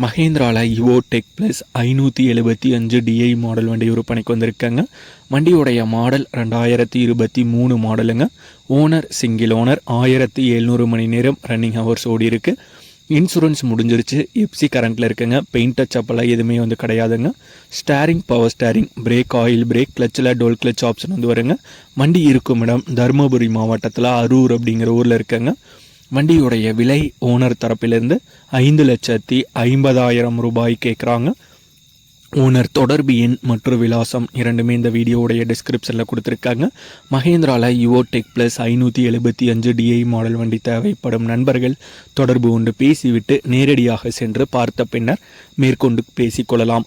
மஹேந்திராவில் இவோ tech plus ஐநூற்றி எழுபத்தி அஞ்சு டிஐ மாடல் வண்டி விற்பனைக்கு வந்திருக்காங்க. வண்டியுடைய மாடல் ரெண்டாயிரத்தி இருபத்தி மூணு மாடலுங்க ஓனர் சிங்கிள் ஓனர் ஆயிரத்தி எழுநூறு மணி நேரம் ரன்னிங் ஹவர்ஸ் ஓடி இருக்கு. இன்சூரன்ஸ் முடிஞ்சிருச்சு. எப்சி கரண்ட்டில் இருக்குங்க. பெயிண்ட் டச் அப்பெல்லாம் எதுவுமே வந்து கிடையாதுங்க. Steering power steering brake oil brake கிளச்சில் dual clutch option வந்து வருங்க. வண்டி இருக்கும் இடம் தருமபுரி மாவட்டத்தில் அரூர் அப்படிங்கிற ஊரில் இருக்குங்க. வண்டியுடைய விலை ஓனர் தரப்பிலிருந்து ஐந்து லட்சத்தி ஐம்பதாயிரம் ரூபாய் கேட்குறாங்க. ஓனர் தொடர்பு எண் மற்றும் விலாசம் இரண்டுமே இந்த வீடியோவுடைய டிஸ்கிரிப்ஷனில் கொடுத்துருக்காங்க. மகேந்திராவில் யுவோடெக் ப்ளஸ் ஐநூற்றி எழுபத்தி அஞ்சு டிஐ மாடல் வண்டி தேவைப்படும் நண்பர்கள் தொடர்பு கொண்டு பேசிவிட்டு நேரடியாக சென்று பார்த்த பின்னர் மேற்கொண்டு பேசிக்கொள்ளலாம்.